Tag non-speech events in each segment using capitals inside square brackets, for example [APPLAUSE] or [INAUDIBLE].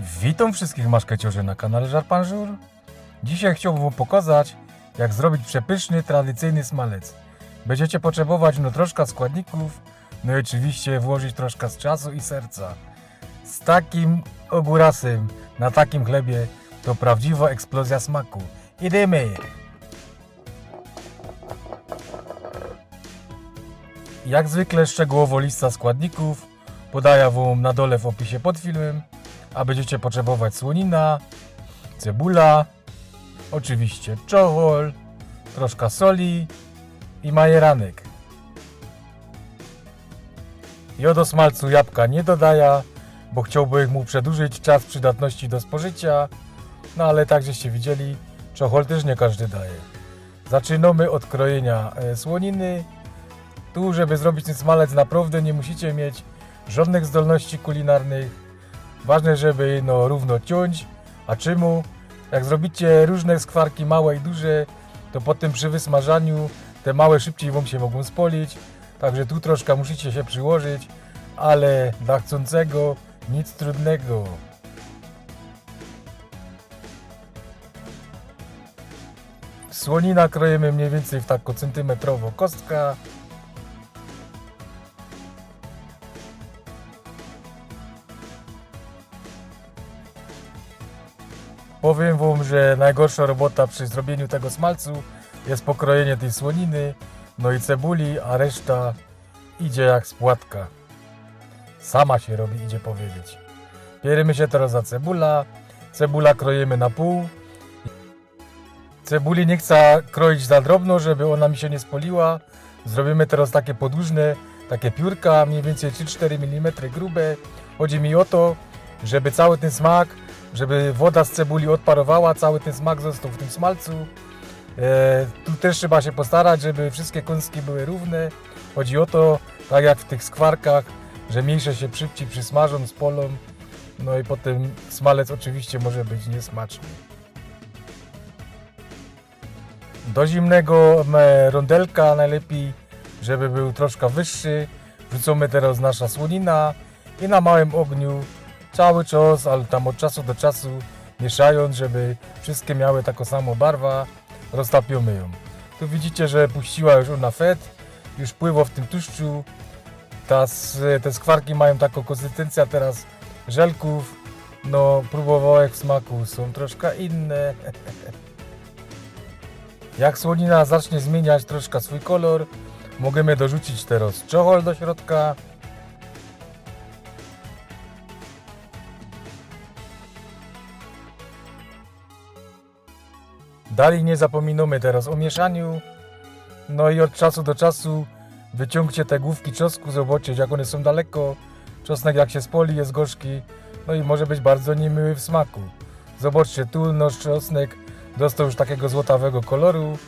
Witam wszystkich maszkeciorzy na kanale Żarpanżur. Dzisiaj chciałbym wam pokazać, jak zrobić przepyszny, tradycyjny smalec. Będziecie potrzebować no troszkę składników, no i oczywiście włożyć troszkę z czasu i serca. Z takim ogórasem, na takim chlebie, to prawdziwa eksplozja smaku. Idziemy! Jak zwykle szczegółowo lista składników podaję wam na dole w opisie pod filmem, a będziecie potrzebować słonina, cebula, oczywiście czochol, troszkę soli i majeranek. Ja do smalcu jabłka nie dodaję, bo chciałbym mu przedłużyć czas przydatności do spożycia, no ale tak żeście widzieli, czochol też nie każdy daje. Zaczynamy od krojenia e, słoniny. Tu, żeby zrobić ten smalec, naprawdę nie musicie mieć żadnych zdolności kulinarnych. Ważne, żeby no równo ciąć. A czemu? Jak zrobicie różne skwarki małe i duże, to potem przy wysmażaniu te małe szybciej wam się mogą spolić. Także tu troszkę musicie się przyłożyć, ale dla chcącego nic trudnego. Słonina krojemy mniej więcej w taką centymetrowo kostka. Powiem wam, że najgorsza robota przy zrobieniu tego smalcu jest pokrojenie tej słoniny, no i cebuli, a reszta idzie jak spłatka. Sama się robi, idzie powiedzieć. Bierzemy się teraz za cebula. Cebula krojemy na pół. Cebuli nie chcę kroić za drobno, żeby ona mi się nie spoliła. Zrobimy teraz takie podłużne, takie piórka, mniej więcej 3-4 mm grube. Chodzi mi o to, żeby cały ten smak, żeby woda z cebuli odparowała, cały ten smak został w tym smalcu. E, tu też trzeba się postarać, żeby wszystkie kąski były równe. Chodzi o to, tak jak w tych skwarkach, że mniejsze się szybciej przysmażą, spolą. No i potem smalec oczywiście może być niesmaczny. Do zimnego rondelka najlepiej, żeby był troszkę wyższy. Wrzucamy teraz nasza słonina i na małym ogniu cały czas, ale tam od czasu do czasu mieszając, żeby wszystkie miały taką samą barwę, roztapiamy ją. Tu widzicie, że puściła już ona fet, już pływa w tym tłuszczu. Te skwarki mają taką konsystencję teraz żelków. No, próbowałem w smaku, są troszkę inne. [LAUGHS] Jak słonina zacznie zmieniać troszkę swój kolor, możemy dorzucić teraz czochol do środka. Dalej nie zapominamy teraz o mieszaniu. No i od czasu do czasu wyciągcie te główki czosnku, zobaczyć jak one są daleko. Czosnek jak się spoli jest gorzki, no i może być bardzo niemiły w smaku. Zobaczcie, tu nasz czosnek dostał już takiego złotawego koloru.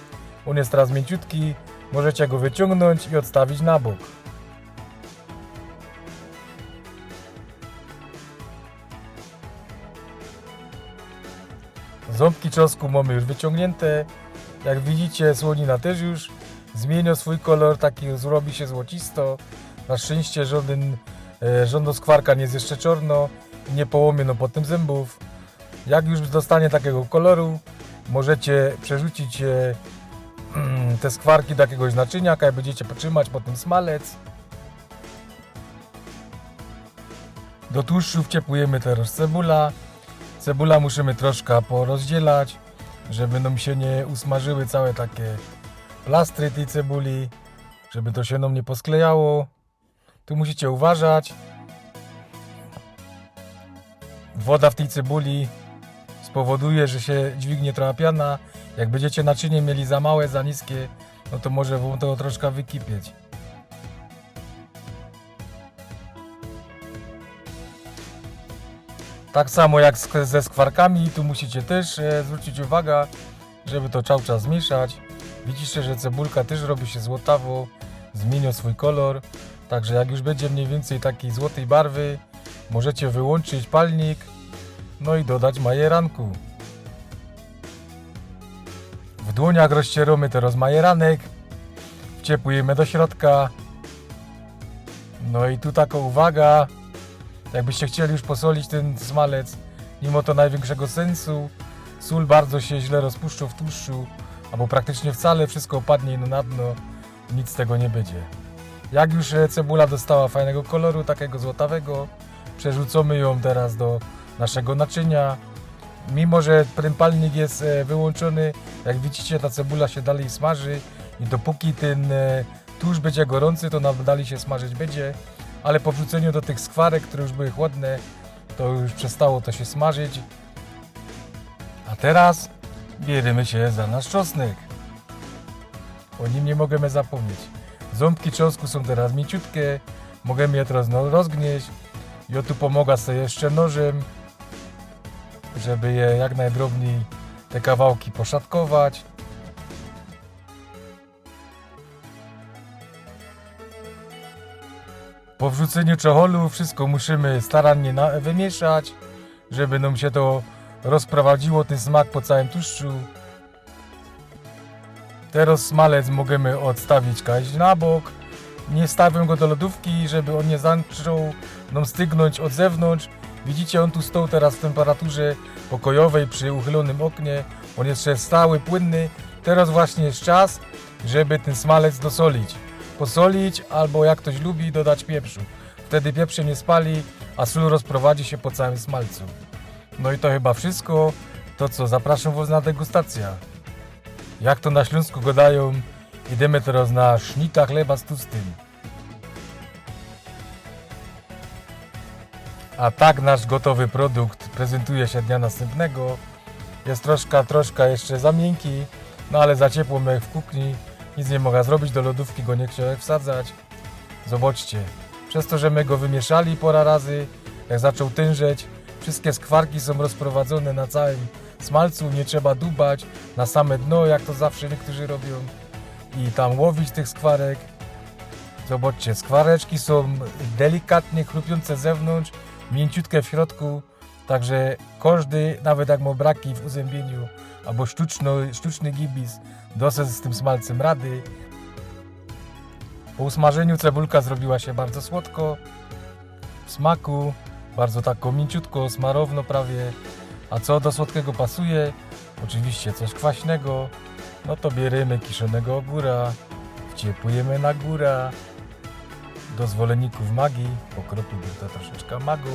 On jest teraz mięciutki, możecie go wyciągnąć i odstawić na bok. Ząbki czosnku mamy już wyciągnięte. Jak widzicie, słonina też już zmienia swój kolor, taki zrobi się złocisto. Na szczęście żaden, e, żadna skwarka nie jest jeszcze czarno i nie połamie no potem zębów. Jak już dostanie takiego koloru, możecie przerzucić e, [CLEARS THROAT] te skwarki do jakiegoś naczynia, jak będziecie potrzymać potem smalec. Do tłuszczu wciepujemy teraz cebula. Cebula musimy troszkę porozdzielać, żeby nam się nie usmażyły całe takie plastry tej cebuli, żeby to się nam nie posklejało. Tu musicie uważać. Woda w tej cebuli spowoduje, że się dźwignie trochę piana. Jak będziecie naczynie mieli za małe, za niskie, no to może wam to troszkę wykipieć. Tak samo jak ze skwarkami, tu musicie też e, zwrócić uwagę, żeby to cały czas zmieszać. Widzicie, że cebulka też robi się złotawo, zmienia swój kolor. Także jak już będzie mniej więcej takiej złotej barwy, możecie wyłączyć palnik, no i dodać majeranku. W dłoniach rozcieramy teraz majeranek, wciepujemy do środka. No i tu taka uwaga, jakbyście chcieli już posolić ten smalec, mimo to największego sensu. Sól bardzo się źle rozpuszcza w tłuszczu, albo praktycznie wcale, wszystko opadnie na dno, nic z tego nie będzie. Jak już cebula dostała fajnego koloru, takiego złotawego, przerzucamy ją teraz do naszego naczynia. Mimo, że ten palnik jest e, wyłączony, jak widzicie ta cebula się dalej smaży i dopóki ten e, tłuszcz będzie gorący, to nam dalej się smażyć będzie, ale po wrzuceniu do tych skwarek, które już były chłodne, to już przestało to się smażyć. A teraz bierzemy się za nasz czosnek. O nim nie możemy zapomnieć. Ząbki czosnku są teraz mięciutkie, możemy je teraz rozgnieść. Ja tu pomogę sobie jeszcze nożem, żeby je jak najdrobniej te kawałki poszatkować. Po wrzuceniu czecholu wszystko musimy starannie wymieszać, żeby nam się to rozprowadziło ten smak po całym tłuszczu. Teraz smalec możemy odstawić kaś na bok. Nie stawiam go do lodówki, żeby on nie zaczął nam stygnąć od zewnątrz. Widzicie, on tu stał teraz w temperaturze pokojowej przy uchylonym oknie. On jest jeszcze stały, płynny. Teraz właśnie jest czas, żeby ten smalec dosolić. Posolić albo jak ktoś lubi, dodać pieprzu. Wtedy pieprz się nie spali, a sól rozprowadzi się po całym smalcu. No i to chyba wszystko. To co, zapraszam Was na degustację. Jak to na Śląsku gadają, idziemy teraz na sznita chleba z tłustym. A tak nasz gotowy produkt prezentuje się dnia następnego. Jest troszkę, troszkę jeszcze za miękki, no ale za ciepło my w kuchni. Nic nie mogę zrobić, do lodówki go nie chciałem wsadzać. Zobaczcie, przez to, że my go wymieszali pora razy, jak zaczął tężeć, wszystkie skwarki są rozprowadzone na całym smalcu, nie trzeba dubać na same dno, jak to zawsze niektórzy robią i tam łowić tych skwarek. Zobaczcie, skwareczki są delikatnie chrupiące z zewnątrz, mięciutkie w środku, także każdy, nawet jak ma braki w uzębieniu albo sztuczny, sztuczny gibis, dosyć z tym smalcem rady. Po usmażeniu cebulka zrobiła się bardzo słodko, w smaku, bardzo tak mięciutko, smarowno prawie. A co do słodkiego pasuje? Oczywiście coś kwaśnego. No to bierzemy kiszonego ogóra, wciepujemy na góra. Do zwolenników magii pokropiłbym to troszeczkę magą.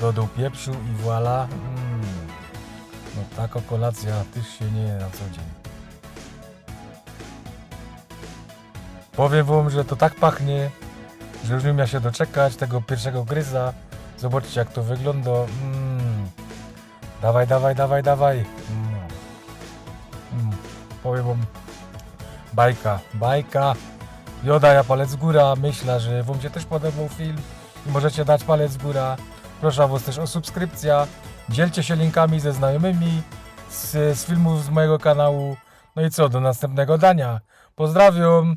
Dodał pieprzu i voilà. Mm. No taka kolacja też się nie je na co dzień. Powiem wam, że to tak pachnie, że już nie umiem się doczekać tego pierwszego gryza. Zobaczcie jak to wygląda. Mm. Dawaj, dawaj, dawaj, dawaj. Mm. Mm. Powiem wam, bajka, bajka. Joda, ja palec w górę. Myślę, że wam się też podobał film i możecie dać palec w górę. Proszę was też o subskrypcję. Dzielcie się linkami ze znajomymi z, z filmów z mojego kanału. No i co, do następnego dania. Pozdrawiam!